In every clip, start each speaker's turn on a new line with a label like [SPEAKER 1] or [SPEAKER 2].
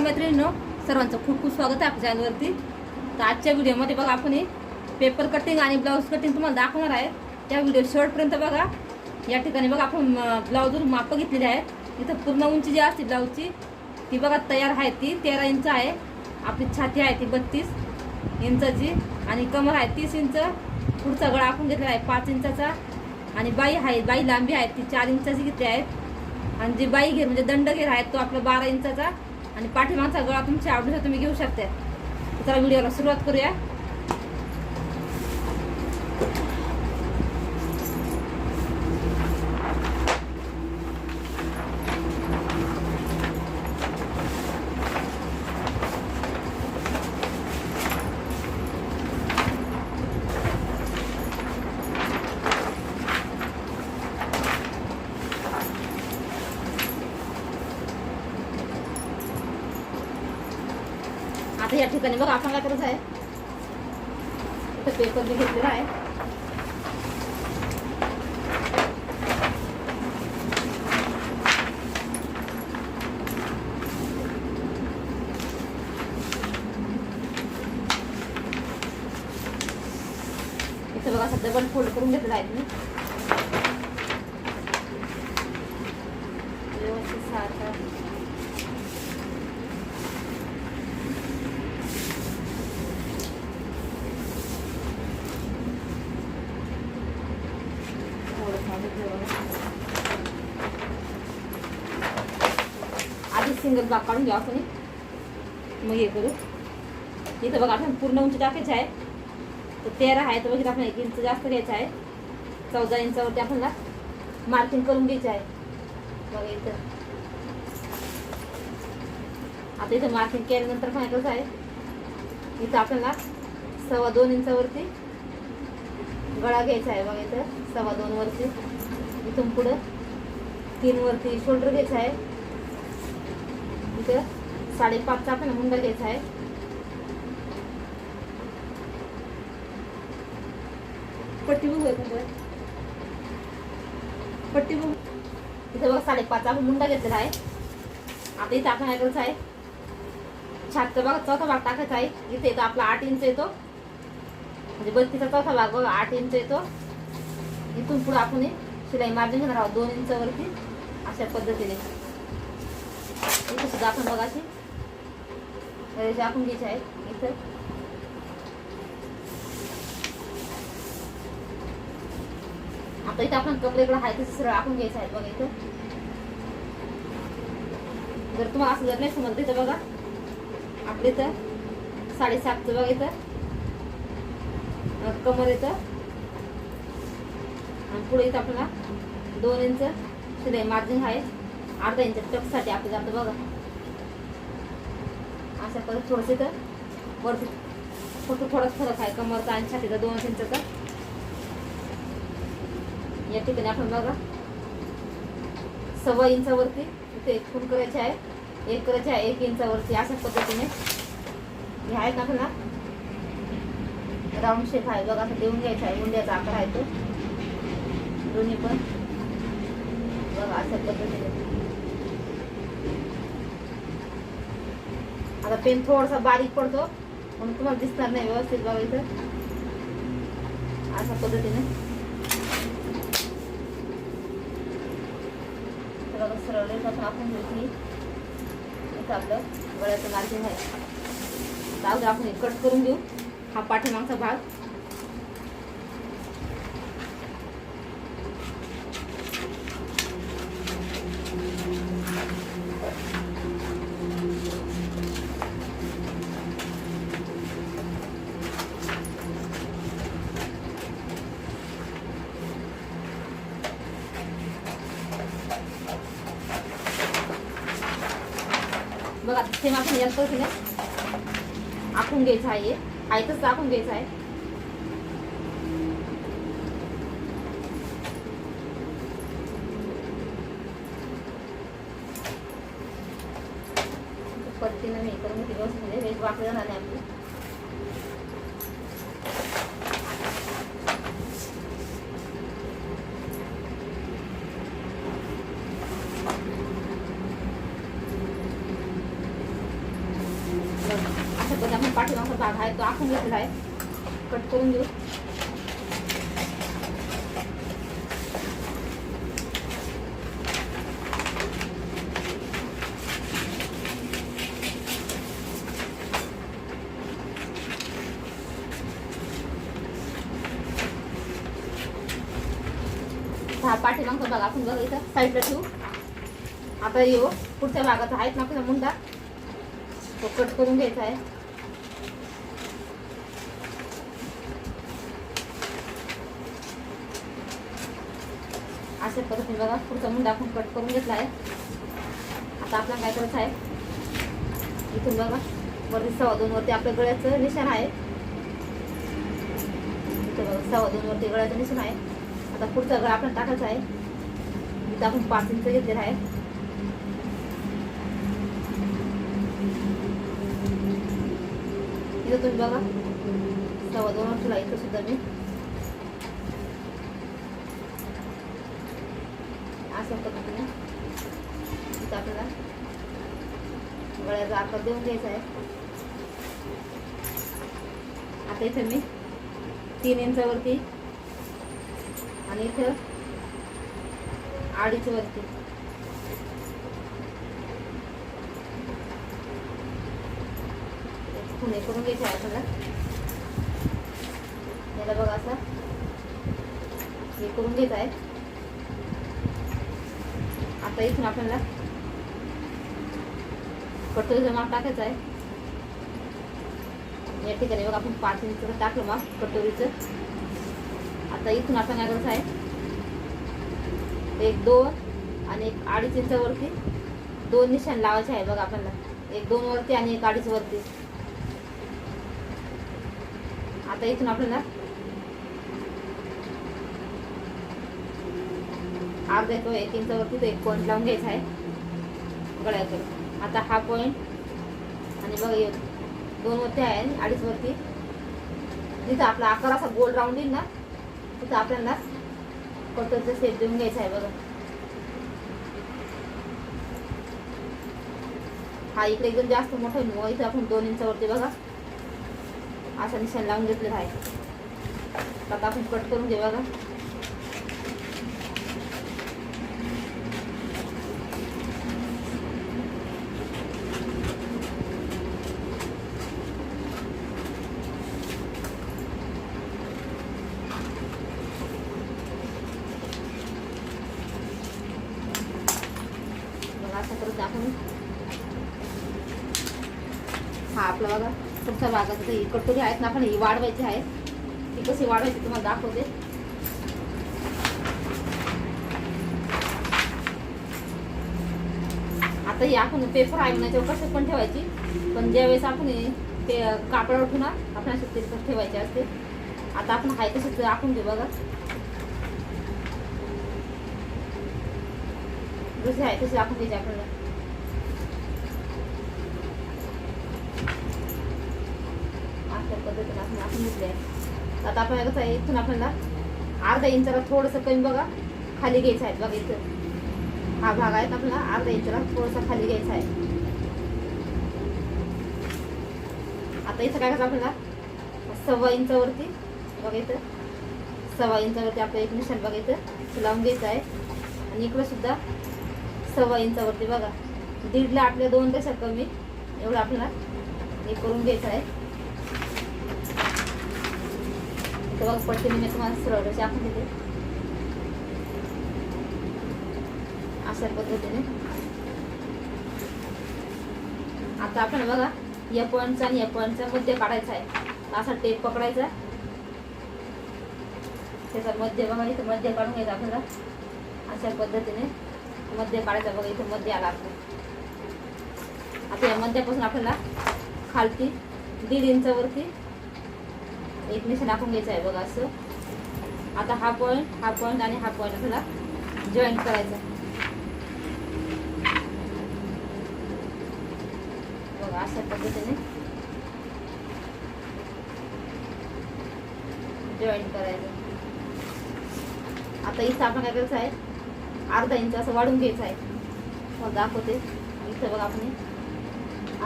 [SPEAKER 1] मैत्रिणीनो सर्वांचं खूप खूप स्वागत आहे आपल्या चॅनलवरती तर आजच्या व्हिडिओमध्ये बघा आपण हे पेपर कटिंग आणि ब्लाऊज कटिंग तुम्हाला दाखवणार आहे. त्या व्हिडिओ शेवटपर्यंत बघा. या ठिकाणी बघा आपण ब्लाऊजवर मापं घेतलेली आहेत इथं पूर्ण उंची जी असते ब्लाऊजची ती बघा तयार आहे ती. तेरा इंच आहे. आपली छाती आहे ती बत्तीस इंचाची. आणि कमर आहे तीस इंच. पुढचा गळा आपण घेतलेला आहे पाच इंचाचा. आणि बाई आहे बाई लांबी आहे ती चार इंचाची घेतली आहे. आणि जी बाई घेर म्हणजे दंड घेर आहे तो आपला बारा इंचाचा. आणि पाठीमागचा गळा तुमच्या आवडीचा तुम्ही घेऊ शकता चला व्हिडिओला सुरुवात करूया आता या ठिकाणी बघा आपण काय करत आहे? इथं पेपर मी घेतलेला आहे. इथं बघा सध्या पण फोल्ड करून घेतलेला आहे तुम्ही सिंगल बाग काढून घ्या आपण मग हे करू. इथं बघा आपण पूर्ण उंची टाकायची आहे. तर तेरा आहे तर बघितलं आपण एक इंच जास्त घ्यायचं आहे. चौदा इंचावरती आपल्याला मार्किंग करून घ्यायचं आहे. बघा इथं. आता इथं मार्किंग केल्यानंतर काय कसं आहे इथं आपल्याला सव्वा दोन इंचावरती गळा घ्यायचा आहे. बघा इथं सव्वा दोन वरती. इथून पुढं तीन वरती शोल्डर घ्यायचा आहे. इथं. साडेपाचचा आपण मुंडा घ्यायचा आहे. पट्टी बघू बरं? पट्टी बघू. इथं बघा साडेपाचचा आपण मुंडा घेतलेला आहे. आता इथं आपण करायचं आहे. छातचा बघा चौथा भाग टाकायचा आहे. इथे येतो आपला आठ इंच येतो. म्हणजे बत्तीसचा चौथा भाग बघा आठ इंच येतो. इथून पुढे आपण शिलाई मार्जिन घेणार आहोत दोन इंचावरती अशा पद्धतीने. इथं सुद्धा आपण बघा अशी रेषा आपण घ्यायची आहे इथं. आता इथं आपण कपडेकडे आहे तसं सरळ आपण घ्यायचं आहे बघा इथं. जर तुम्हाला असं जर नाही समजलं तर बघा. आपल्या इथं साडेसातचं बघा इथं. कमर येतं आणि पुढे इथं आपल्याला दोन इंच शिलाई मार्जिन आहे. अर्धा इंच टपसाठी आपलं जातं बघा. अशा परत थोडंसं तर वरती फक्त थोडाच फरक आहे. कमरचा आणि छातीचा दोन इंचाचा या ठिकाणी आपण बघा. सव्वा इंचावरती इथे एक फूल करायचे आहे. एक करायचे आहे एक इंचावरती अशा पद्धतीने. हे आहे का आपल्याला. राऊंड शेप आहे. बघा असं देऊन घ्यायचा आहे. मुंड्याचा आकार आहे तो. दोन्ही पण. बघा अशा पद्धतीने. आता पेन थोडासा बारीक पडतो. म्हणून तुम्हाला दिसणार नाही व्यवस्थित बघा इथं अशा पद्धतीने. तर सरळ आपण घेतली. इथं आपलं गळ्याचं मार्जिन आहे. तर आपण हे कट करून देऊ हा पाठीमागचा भाग. बघा सेम आपण यंत्र आखून घ्यायचं आहे. आयतच आखून घ्यायचं आहे पद्धतीनं मी करून घेते व्यवस्थित म्हणजे वेग वाकलं जाणार नाही आपली अशा पद्धतीने आपण पाठीमागचा भाग आहे तो आखून घेतलेला आहे कट करून देऊ हा पाठीमागचा भाग आपण बघा इथं. साईडला ठेवू. आता येऊ. पुढच्या भागात आहेत ना आपला मुंडा. तो कट करून घ्यायचा आहे. अशा पद्धतीने बघा पुढचा मुंडा आपण कट करून घेतला आहे. आता आपल्याला काय करायचं आहे? इथून बघा वरती सव्वा दोन वरती आपल्या गळ्याचं निशाण आहे. इथं बघा सव्वा दोन वरती गळ्याचं निशाण आहे. आता पुढचा गळा आपण टाकायचा आहे. इथं आपण पाच इंच घेतलेला आहे. इथं तुम्ही बघा सव्वा दोन वर्षाला इथं सुद्धा मी असं पद्धतीने इथं आपल्याला गळ्याचा आकार देऊन घ्यायचा आहे आता इथं मी तीन इंचावरती आणि इथं अडीच हे करून घ्यायचं आहे आपल्याला याला बघा असं. हे करून घ्यायचं आहे. आता इथून आपल्याला कटोरीचं माप टाकायचं आहे. या ठिकाणी बघा आपण पाच इंच टाकलं माप कटोरीचं. आता इथून आपण काय करायचं आहे. एक दोन आणि एक अडीच इंचावरती दोन निशाण लावायचे आहे बघा आपल्याला. एक दोन वरती आणि एक अडीच वरती. आता इथून आपल्याला अर्धा तो एक इंचावरती एक पॉईंट लावून घ्यायचा आहे. गळ्याकडे आता हा पॉईंट आणि बघा दोन वरती आहे आणि अडीच वरती. जिथं आपला आकार असा गोल राऊंड येईल ना तिथं आपल्याला कटरचा शेप देऊन घ्यायचा आहे बघा. हा इकडे एकदम जास्त मोठा आहे. मग इथं आपण दोन इंचावरती बघा. असा निशाण लावून घेतलेला आहे आता आपण कट करून घे बघा बघा आपण हा आपला बघा. पुढचा भागाचा ही कटोरी आहेत ना आपण ही वाढवायची आहे ती कशी वाढवायची तुम्हाला दाखवते. आता ही आपण पेपर आहे ना म्हणायच्यावर कसं पण ठेवायची. पण ज्यावेळेस आपण ते कापडावर ठेवू आपण असे ते ठेवायचे असते. आता आपण आहे तसेच आपण घेऊ बघा. जसे आहे तसे आपण द्यायचे आपल्याला. त्या पद्धतीने आपण आपण घेतले आहे आता आपण कसं आहे इथून आपल्याला अर्धा इंचाला थोडंसं कमी बघा. खाली घ्यायचं आहे. बघा इथं. हा भाग आहे आपला. अर्धा इंचाला थोडंसं खाली घ्यायचा आहे. आता इथं काय करायचं आपल्याला? सव्वा इंचावरती बघा इथं. सव्वा इंचावरती आपलं एक निशाण बघा इथं. लावून घ्यायचं आहे. आणि इकडं सुद्धा सव्वा इंचावरती बघा. दीडला आपल्या दोन पेक्षा कमी. एवढं आपल्याला हे करून घ्यायचं आहे. इथं बघा पडते मी तुम्हाला सरळ कशी आपण तिथे अशा पद्धतीने. आता आपण बघा या पॉईंटचा आणि या पॉईंटचा मध्य काढायचा आहे. असा टेप पकडायचा त्याचा मध्य बघा इथं मध्य काढून घ्यायचा आपल्याला. अशा पद्धतीने मध्य काढायचा बघा इथं मध्य आला आपलं. आता या मध्यापासून आपल्याला खालती दीड इंचावरती एक निशाण टाकून घ्यायचं आहे बघा असं. आता हा पॉईंट हा पॉईंट आणि हा पॉईंट आपल्याला जॉईंट करायचा बघा अशा पद्धतीने जॉईंट करायचं आता इथं आपण काय करायचं आहे? अर्धा इंच असं वाढून घ्यायचं आहे. मग दाखवते. इथं बघा आपण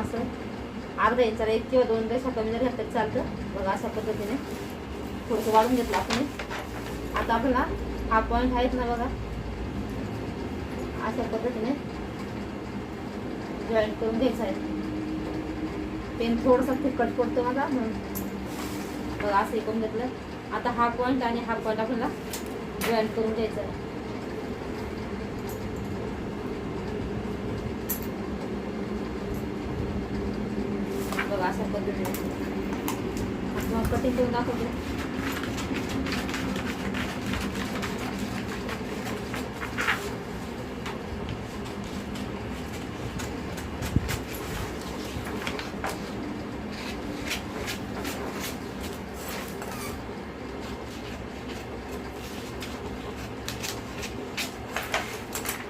[SPEAKER 1] असं. अर्धा इंचाला एक किंवा दोन रेषा कमी जरी घातल्या तरी चालतं बघा अशा पद्धतीने. थोडंसं वाढून घेतलं आपण आता आपल्याला हा पॉईंट आहेत ना बघा. अशा पद्धतीने जॉईंट करून घ्यायचं आहे. पेन थोडंसं फिकट पडतो बघा म्हणून. बघा असं हे करून घेतलं. आता हा पॉईंट आणि हा पॉईंट आपल्याला जॉईंट करून घ्यायचा आहे. बघा अशा पद्धतीने आता मग कटिंग करून दाखवते.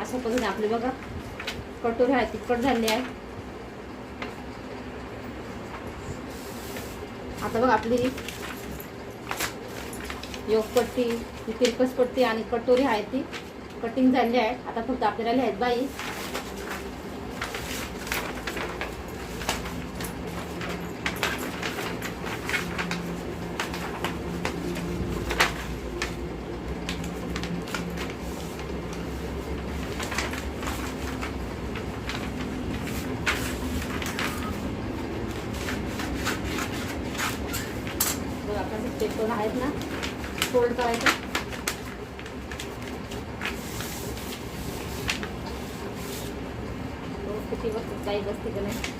[SPEAKER 1] अशा पद्धतीने आपले बघा. कटोरी आहे तिखट झाली आहे. आता बघ आपली योगपट्टी ही तिरकस पट्टी आणि कटोरी आहे ती. कटिंग झाली आहे. आता फक्त आपल्याला लिहायत बाई बघ आपण पेपर ना? फोल्ड करायचं. किती वस्तू काही बसते का नाही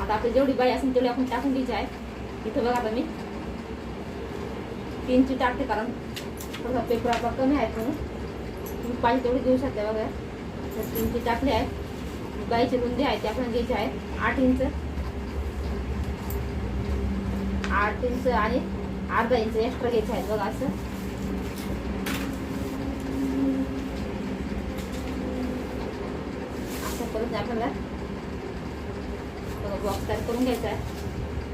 [SPEAKER 1] आता आपली जेवढी बाई असेल तेवढी आपण टाकून घ्यायची आहे. इथं बघा आता मी तीनची टाकते कारण थोडा पेपर आपला कमी आहे म्हणून तुम्ही पाहिजे तेवढी देऊ शकता बघा. तर तीनची टाकली आहे बाईची रुंदी आहे ती आपण घ्यायची आहे आठ इंच. आठ इंच आणि अर्धा इंच एक्स्ट्रा घ्यायचे आहेत बघा असं. असं करून आपल्याला बॉक्स तयार करून घ्यायचा आहे.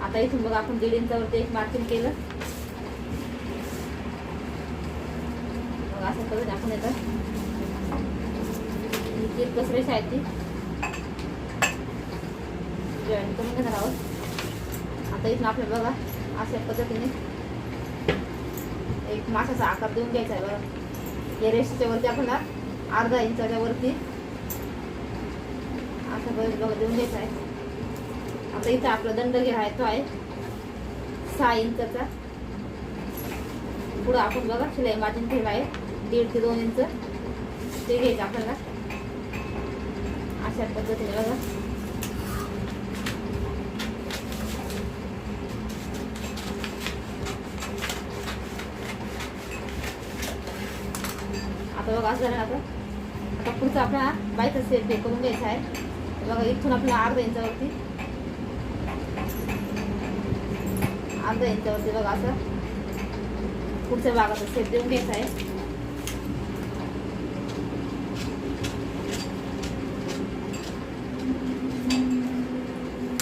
[SPEAKER 1] आता इथून बघा आपण दीड इंचावरती एक मार्किंग केलं. मग असं करून आपण येतात कसरेच आहेत आहे ती. जॉईन करून घेणार आहोत. आता इथून आपल्या बघा अशा पद्धतीने एक माशाचा आकार देऊन घ्यायचा आहे बघा. या रेषेच्या वरती आपल्याला अर्धा इंचाच्या वरती असं बघ बघा देऊन घ्यायचं आहे. आता इथं आपला दंड आहे आहे. सहा इंचचा. पुढं आपण बघा शिलाई मार्जिन ठेवला आहे. दीड ते दोन इंच. ते घ्यायचं आपल्याला. अशा पद्धतीने बघा. आता बघा असं झालं आता. आता पुढचं आपला बायचा सेट हे करून घ्यायचा आहे. बघा इथून आपला अर्धा इंचावरती. अर्धा यांच्यावरती बघा असं. पुढच्या भागाचा सेट देऊन घ्यायचा आहे.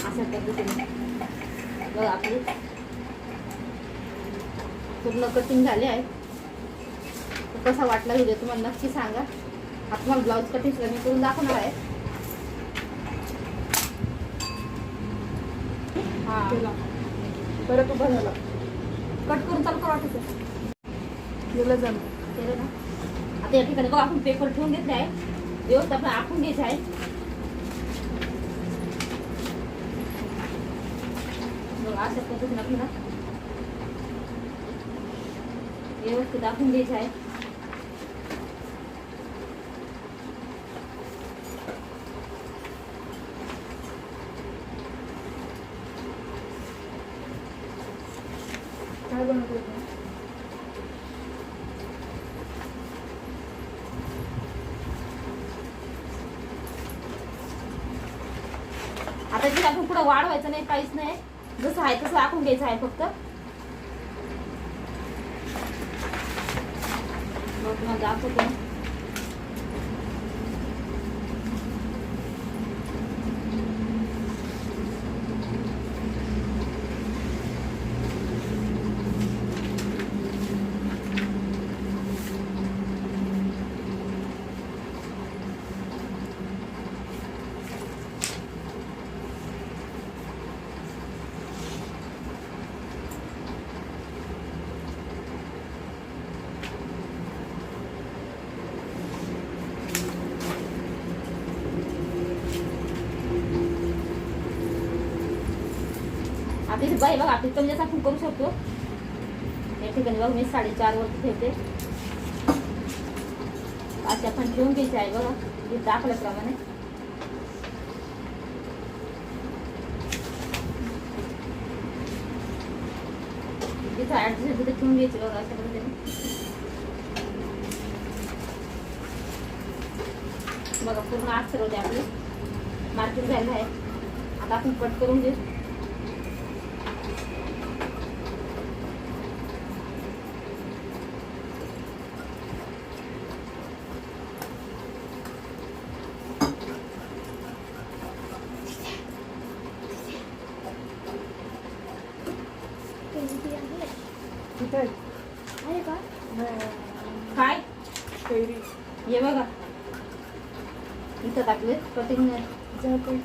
[SPEAKER 1] अशा पद्धतीने. बघा आपली. पूर्ण कटिंग झाली आहे. कसा वाटला व्हिडिओ तुम्हाला नक्की सांगा. आता तुम्हाला ब्लाऊज कटिंग कमी करून दाखवणार आहे. हा.
[SPEAKER 2] परत उभा झाला
[SPEAKER 1] कट करून चालू करा वाटायचं
[SPEAKER 2] गेलं झालं
[SPEAKER 1] केलं ना? आता या ठिकाणी बघा आपण पेपर ठेवून घेतले आहे व्यवस्थित आपण आखून घ्यायचं आहे असं अशा पद्धतीने आपल्याला व्यवस्थित आखून घ्यायचं आहे
[SPEAKER 2] काय बनवतो तू?
[SPEAKER 1] आता जे आपण पुढे वाढवायचं नाही काहीच नाही जसं आहे घ्यायचं आहे फक्त. मग मग दाखवते. आता इथे बाई बघा आपली कमी जास्त आपण करू शकतो या ठिकाणी बघ मी साडेचार वरती ठेवते. अशी आपण ठेवून घ्यायची आहे बघा इथे दाखवल्याप्रमाणे. तिथं ऍडजस्ट तिथे ठेवून घ्यायची बघा अशा पद्धतीने बघा पूर्ण आज ठरवते आपली. मार्केट झालं आहे. आता आपण कट करून घेऊ
[SPEAKER 2] कुठे आहे? नाही.
[SPEAKER 1] काय
[SPEAKER 2] कैरी
[SPEAKER 1] हे बघा इथं टाकले कटिंग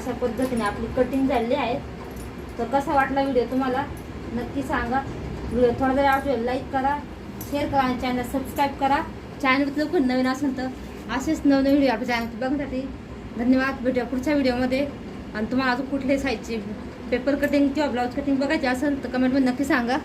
[SPEAKER 1] अशा पद्धतीने आपली कटिंग झालेली आहे. तर कसा वाटला व्हिडिओ तुम्हाला? नक्की सांगा. व्हिडिओ थोडा जरी आवडतो लाईक करा शेअर करा आणि चॅनल सबस्क्राईब करा. चॅनल लवकर नवीन असेल तर असेच नवनवीन व्हिडिओ आपल्या चॅनल बघण्यासाठी. धन्यवाद. भेटूया पुढच्या व्हिडिओमध्ये आणि तुम्हाला अजून कुठले साईजची पेपर कटिंग किंवा ब्लाऊज कटिंग बघायची असेल तर कमेंटमध्ये नक्की सांगा.